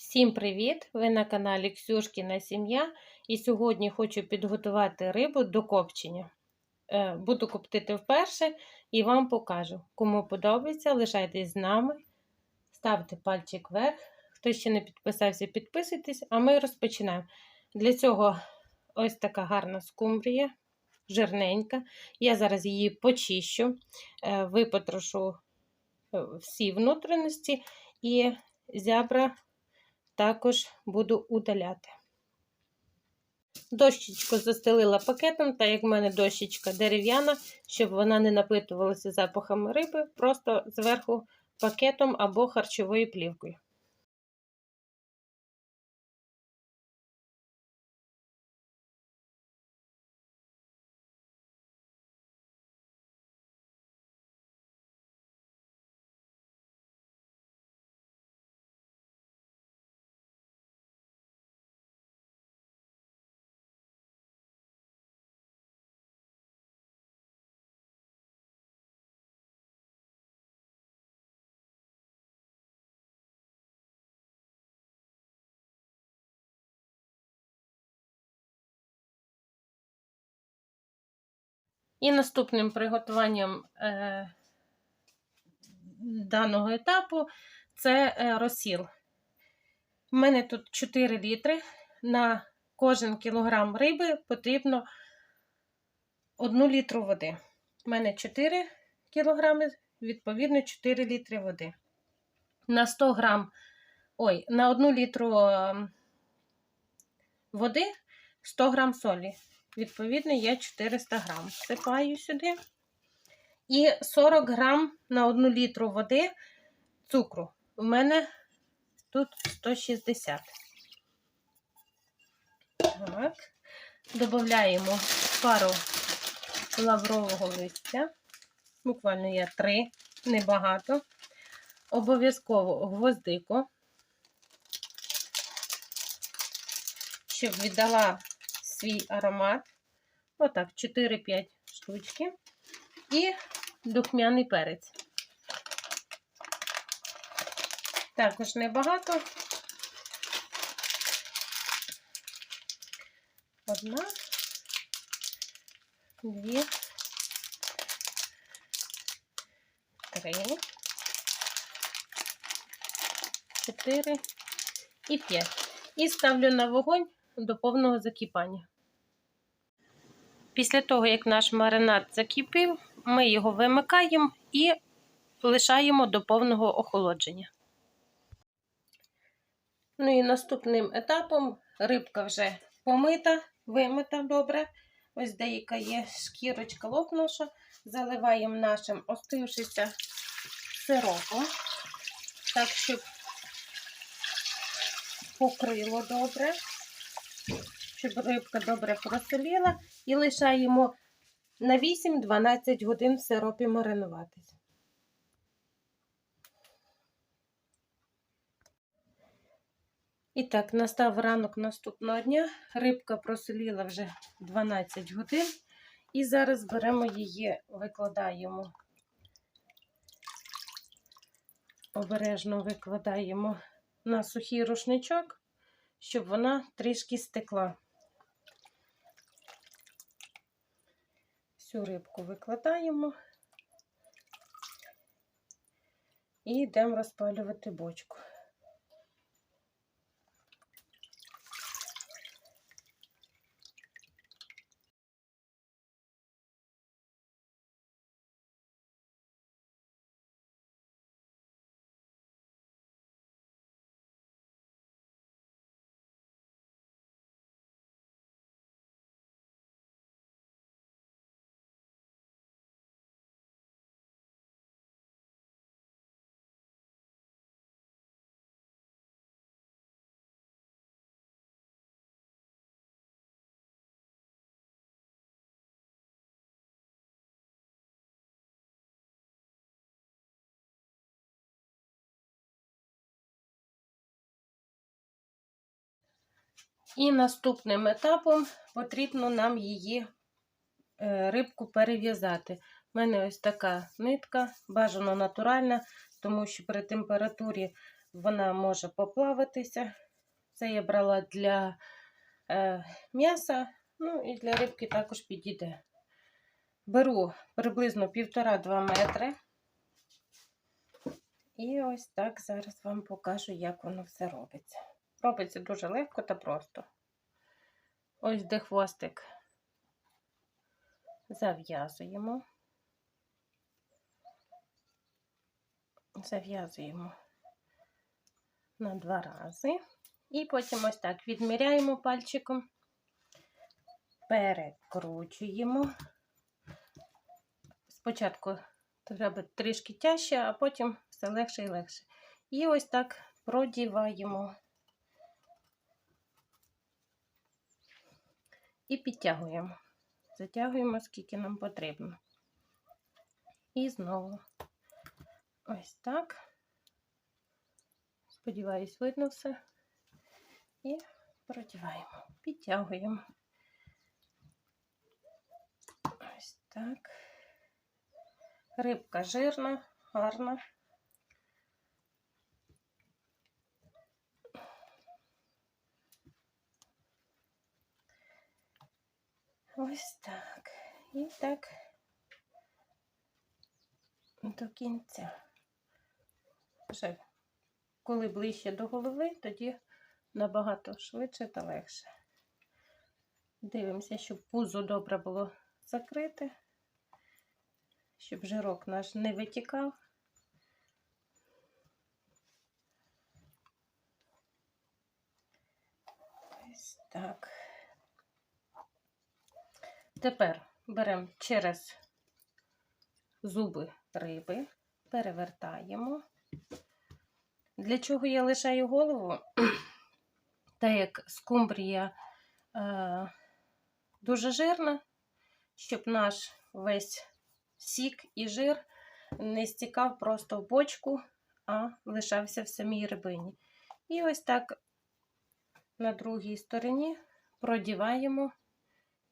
Всім привіт! Ви на каналі Ксюшкіна Сім'я. І сьогодні хочу підготувати рибу до копчення. Е, Буду коптити вперше і вам покажу. Кому подобається, лишайтесь з нами, ставте пальчик вверх. Хто ще не підписався, підписуйтесь, а ми розпочинаємо. Для цього ось така гарна скумбрія, жирненька. Я зараз її почищу, е, випотрошу е, всі внутрішності і зябра також буду удаляти. Дощечку застелила пакетом, так як в мене дощечка дерев'яна, щоб вона не напитувалася запахами риби, просто зверху пакетом або харчовою плівкою. І наступним приготуванням е, даного етапу це е, розсіл. У мене тут 4 літри. На кожен кілограм риби потрібно 1 літру води. У мене 4 кілограми, відповідно, 4 літри води. На 100 грам, ой, на 1 літру е, води 100 грам солі. Відповідно, я 400 грам всипаю сюди. І 40 грам на 1 літру води цукру. У мене тут 160. Так. Додаємо пару лаврового листя. Буквально я 3, небагато. Обов'язково гвоздику, щоб віддала свій аромат. Отак, 4-5 штучки. І духмяний перець. Також небагато. Одна, дві, три, чотири і п'ять. І ставлю на вогонь до повного закипання. Після того, як наш маринад закипів, ми його вимикаємо і лишаємо до повного охолодження. Ну і наступним етапом рибка вже помита, вимита добре. Ось деяка є шкірочка лопнуша. Заливаємо нашим остившися сиропом, так, щоб покрило добре щоб рибка добре просоліла, і лишаємо на 8-12 годин в сиропі маринуватись. І так, настав ранок наступного дня. Рибка просоліла вже 12 годин. І зараз беремо її, викладаємо, обережно викладаємо на сухий рушничок, щоб вона трішки стекла. Всю рибку викладаємо і йдемо розпалювати бочку. І наступним етапом потрібно нам її е, рибку перев'язати. У мене ось така нитка, бажано натуральна, тому що при температурі вона може поплаватися. Це я брала для е, м'яса, ну і для рибки також підійде. Беру приблизно 1,5-2 метри. І ось так зараз вам покажу, як воно все робиться. Робиться дуже легко та просто. Ось де хвостик зав'язуємо. Зав'язуємо на два рази. І потім ось так відміряємо пальчиком, перекручуємо. Спочатку треба трішки тяжче, а потім все легше і легше. І ось так продіваємо і підтягуємо. Затягуємо, скільки нам потрібно. І знову ось так. Сподіваюсь, видно все. І продіваємо, підтягуємо. Ось так. Рибка жирна, гарна. Ось так. І так до кінця. Вже коли ближче до голови, тоді набагато швидше та легше. Дивимося, щоб пузо добре було закрите, щоб жирок наш не витікав. Ось так. Тепер беремо через зуби риби, перевертаємо. Для чого я лишаю голову? Так як скумбрія е, дуже жирна, щоб наш весь сік і жир не стікав просто в бочку, а лишався в самій рибині. І ось так на другій стороні продіваємо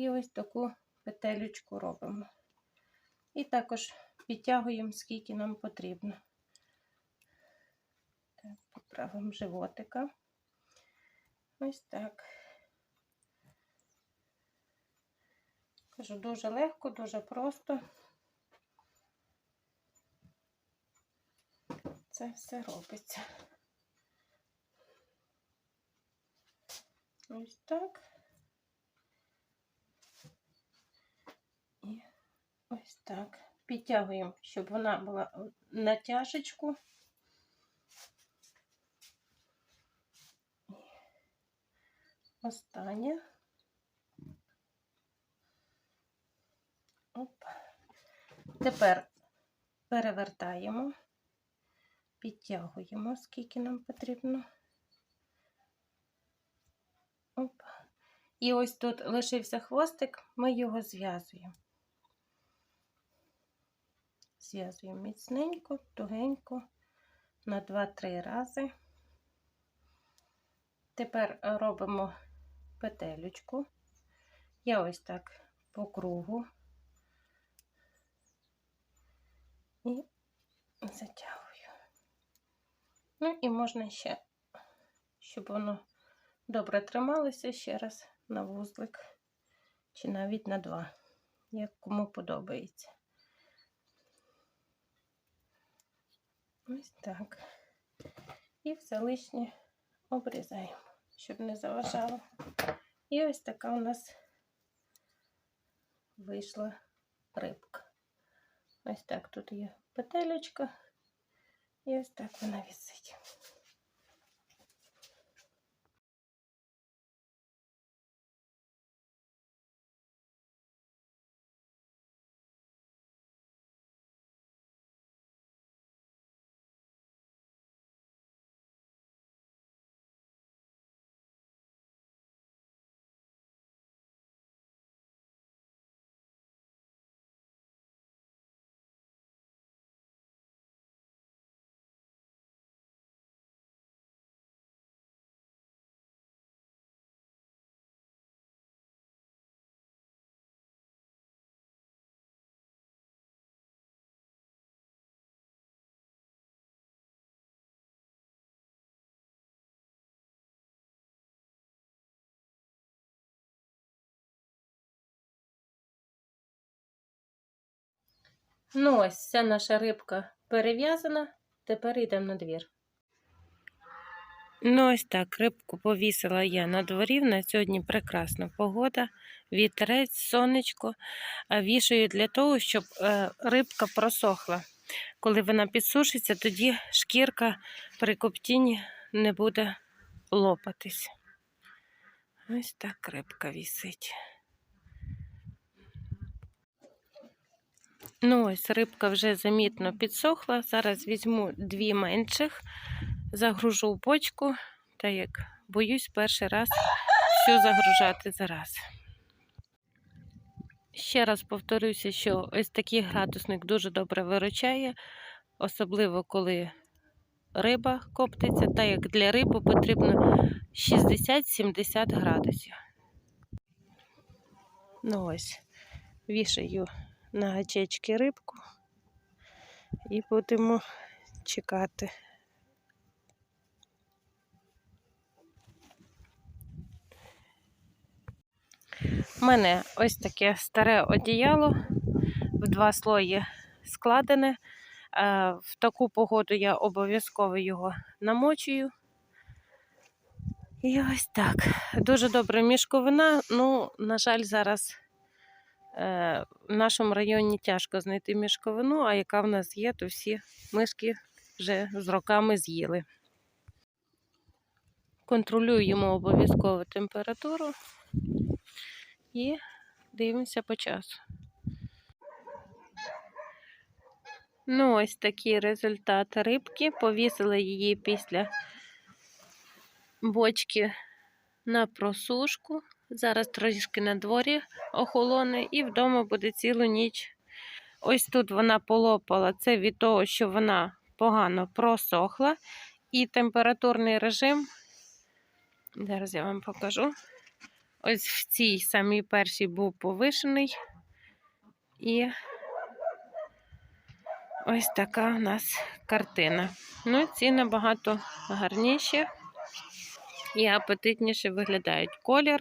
і ось таку петелючку робимо. І також підтягуємо, скільки нам потрібно. Так, Поправимо животика. Ось так. Кажу, дуже легко, дуже просто. Це все робиться. Ось так. І ось так. Підтягуємо, щоб вона була на тяжечку. Останнє. Оп. Тепер перевертаємо, підтягуємо, скільки нам потрібно. Оп. І ось тут лишився хвостик, ми його зв'язуємо. Зв'язуємо міцненько, тугенько на 2-3 рази. Тепер робимо петелючку. Я ось так по кругу і затягую. Ну і можна ще, щоб воно добре трималося, ще раз на вузлик, чи навіть на два, як кому подобається. Ось так. І все лишнє обрізаємо, щоб не заважало. І ось така у нас вийшла рибка. Ось так тут є петелечка, і ось так вона висить. Ну, ось вся наша рибка перев'язана. Тепер йдемо на двір. Ну, ось так, рибку повісила я на дворі. На сьогодні прекрасна погода, вітерець, сонечко. Вішаю для того, щоб е, рибка просохла. Коли вона підсушиться, тоді шкірка при коптінні не буде лопатись. Ось так рибка вісить. Ну, ось рибка вже замітно підсохла. Зараз візьму дві менших, загружу в бочку, та як боюсь перший раз всю загружати зараз. Ще раз повторюся, що ось такий градусник дуже добре виручає, особливо коли риба коптиться, так як для риби потрібно 60-70 градусів. Ну ось, вішаю на гачечки рибку і будемо чекати. У мене ось таке старе одіяло в два слої складене. Е, В таку погоду я обов'язково його намочую. І ось так. Дуже добра мішковина. Ну, на жаль, зараз в нашому районі тяжко знайти мішковину, а яка в нас є, то всі мишки вже з роками з'їли. Контролюємо обов'язково температуру і дивимося по часу. Ну, ось такий результат рибки. Повісили її після бочки на просушку. Зараз трошки на дворі охолоне і вдома буде цілу ніч. Ось тут вона полопала. Це від того, що вона погано просохла. І температурний режим. Зараз я вам покажу. Ось в цій самій першій був повишений. І ось така у нас картина. Ну, ці набагато гарніші і апетитніше виглядають колір,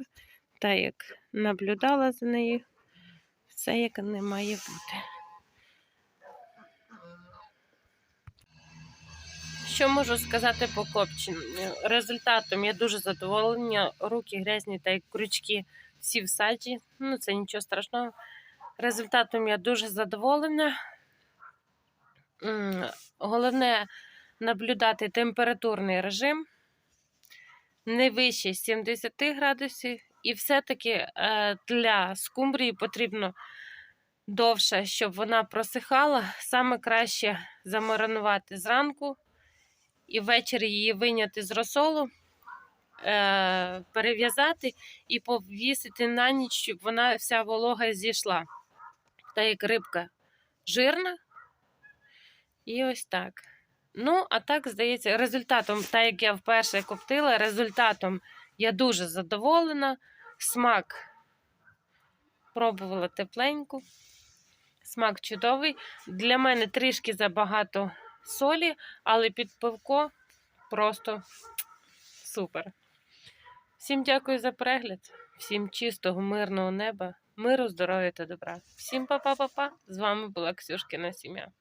та як наблюдала за нею, все як не має бути. Що можу сказати по копченню? Результатом я дуже задоволена. Руки грязні та крючки всі в саді. Ну, це нічого страшного. Результатом я дуже задоволена. Головне наблюдати температурний режим не вище 70 градусів. І все-таки е, для скумбрії потрібно довше, щоб вона просихала. Саме краще замаринувати зранку і ввечері її виняти з розсолу, е, перев'язати і повісити на ніч, щоб вона вся волога зійшла. Та як рибка жирна. І ось так. Ну, а так, здається, результатом, так як я вперше коптила, результатом я дуже задоволена. Смак пробувала тепленьку. Смак чудовий. Для мене трішки забагато солі, але під пивко просто супер. Всім дякую за перегляд, всім чистого, мирного неба, миру, здоров'я та добра. Всім па-па-па-па. З вами була Ксюшкина сім'я.